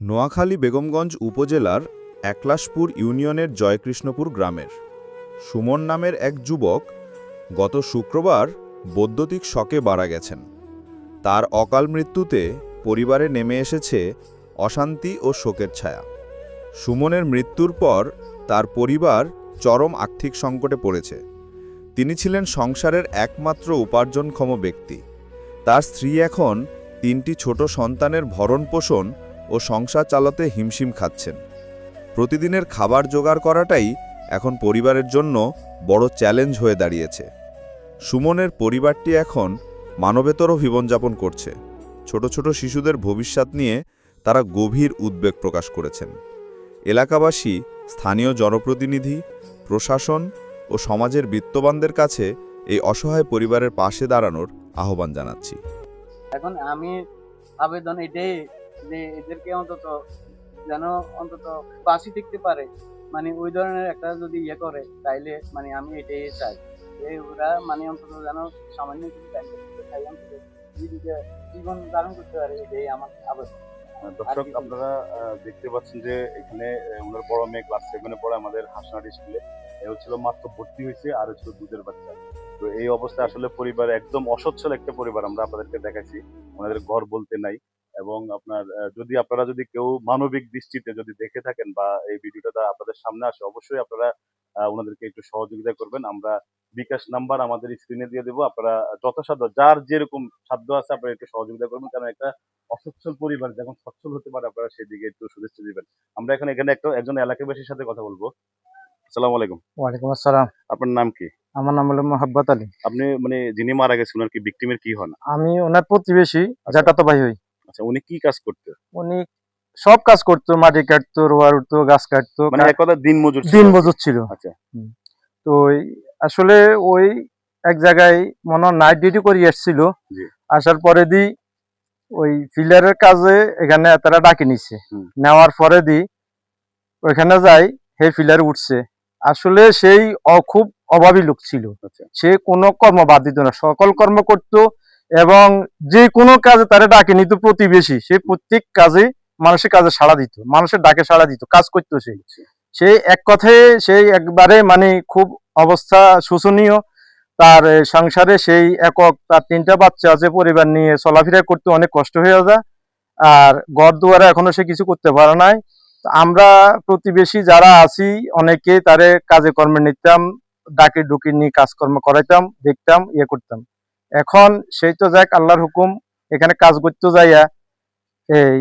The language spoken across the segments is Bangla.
নোয়াখালী বেগমগঞ্জ উপজেলার একলাশপুর ইউনিয়নের জয়কৃষ্ণপুর গ্রামের। সুমন নামের এক যুবক গত শুক্রবার বৈদ্যুতিক শকে মারা গেছেন। তার অকাল মৃত্যুতে পরিবারে নেমে এসেছে অশান্তি ও শোকের ছায়া। সুমনের মৃত্যুর পর তার পরিবার চরম আর্থিক সংকটে পড়েছে। তিনি ছিলেন সংসারের একমাত্র উপার্জনক্ষম ব্যক্তি। তার স্ত্রী এখন তিনটি ছোট সন্তানের ভরণ পোষণ ও সংসার চালাতে হিমশিম খাচ্ছেন। প্রতিদিনের খাবার জোগাড় করাটাই এখন পরিবারের জন্য বড় চ্যালেঞ্জ হয়ে দাঁড়িয়েছে। সুমনের পরিবারটি এখন মানবেতর জীবনযাপন করছে। ছোট ছোট শিশুদের ভবিষ্যৎ নিয়ে তারা গভীর উদ্বেগ প্রকাশ করেছেন। এলাকাবাসী, স্থানীয় জনপ্রতিনিধি, প্রশাসন ও সমাজের বিত্তবানদের কাছে এই অসহায় পরিবারের পাশে দাঁড়ানোর আহ্বান জানাচ্ছি। এখন আমি আবেদন এটাই যে এদেরকে অন্তত যেন অন্তত বাঁচি থাকতে পারে। মানে ওই ধরনের একটা যদি ইয়ে করে তাইলে মানে আমি এটাই চাই। যে ওরা মানে অন্তত যেন সামান্য কিছু অন্তত জীবন ধারণ করতে পারে এটাই আমার আবেদন। দর্শক আপনারা দেখতে পাচ্ছেন যে এখানে ওনার বড় মেয়ে ক্লাস সেভেনে পড়ে আমাদের হাসনাটি স্কুলে। এ হচ্ছিল মাত্র ভর্তি হয়েছে আর হচ্ছিল দুধের বাচ্চা। তো এই অবস্থায় আসলে পরিবার একদম অসচ্ছল একটা পরিবার আমরা আপনাদেরকে দেখাইছি ওনাদের ঘর বলতে নাই। এবং আপনার যদি আপনারা যদি কেউ মানবিক দৃষ্টিতে যদি দেখে থাকেন বা এই ভিডিওটা আপনাদের সামনে আসে অবশ্যই আপনারা ওনাদেরকে একটু সহযোগিতা করবেন। আমরা বিকাশ নাম্বার আমাদের স্ক্রিনে দিয়ে দেবো। আপনারা যথাসাধ্য যার যেরকম সাধ্য আছে আপনারা একটু সহযোগিতা করবেন। কারণ একটা অসচ্ছল পরিবার যখন সচ্ছল হতে পারে আপনারা সেদিকে একটু শুভেচ্ছা দিবেন। আমরা এখন এখানে একটা একজন এলাকাবাসীর সাথে কথা বলব। আসসালামু আলাইকুম। ওয়ালাইকুম আসসালাম। আপনার নাম কি? আমার নাম হলো মোহাব্বত আলী। আপনি মানে যিনি মারা গেছেন ওনার কি ভিক্টিমের কি হন? আমি ওনার প্রতিবেশী যেটা ভাই হই। আচ্ছা উনি কি কাজ করতে? উনি সব কাজ করতো মাটি কাটতো উঠতো গাছ কাটতো মানে এক কথা দিন মজুর দিন মজুর ছিল। আচ্ছা। তো আসলে ওই এক জায়গায় মনে নাইট ডিউটি করে এসেছিল। আসার পরে দি ওই ফিলারের কাজে এখানে তারা ডাকে নিচ্ছে হুম। নেওয়ার পরে দি ওইখানে যাই হে ফিলার উঠছে। আসলে সেই অ- খুব অভাবী লোক ছিল। আচ্ছা। সে কোনো কর্ম বাদ দিত না। সকল কর্ম করত এবং যে কোনো কাজে তারা ডাকে, নিত প্রতিবেশী, সে প্রত্যেক কাজে মানুষের কাজে সাড়া দিত, মানুষের ডাকে সাড়া দিত, কাজ করতো সে। সে এক কথায় সেই একবারে মানে খুব অবস্থা শোচনীয় তার সংসারে সেই একক, তার তিনটা বাচ্চা আছে, পরিবার নিয়ে চলাফেরা করতে অনেক কষ্ট হয়ে যায়। আর ঘর দুয়ারে এখনও সে কিছু করতে পারে নাই। আমরা প্রতিবেশী যারা আছি, অনেকে তারে কাজে কর্মে নিতাম ডাকে ডুকি নিয়ে কাজকর্ম করাইতাম, দেখতাম ইয়ে করতাম। এখন সেই তো যাক, আল্লাহর হুকুম, এখানে কাজ করতে যাইয়া এই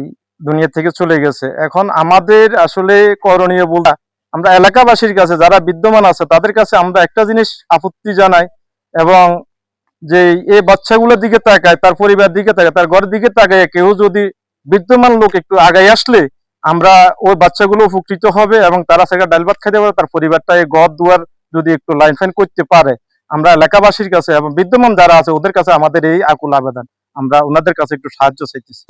দুনিয়া থেকে চলে গেছে। এখন আমাদের আসলে করণীয় বলা আমরা এলাকাবাসীর কাছে, যারা বিদ্যমান আছে, তাদের কাছে আমরা একটা জিনিস আপত্তি জানাই এবং যে এই বাচ্চাগুলোর দিকে তাকায় তার পরিবার দিকে তাকায় তার ঘরের দিকে তাকায় কেউ যদি বিদ্যমান লোক একটু আগাই আসলে আমরা ওই বাচ্চাগুলো উপকৃত হবে এবং তারা সেখানে ডাল ভাত খাইতে পারে তার পরিবারটা এই ঘর দুয়ার যদি একটু লাইন ফাইন করতে পারে। আমরা এলাকাবাসীর কাছে এবং বিদ্যমান যারা আছে, ওদের কাছে আমাদের এই আকুল আবেদন। আমরা ওনাদের কাছে একটু সাহায্য চাইতেছি।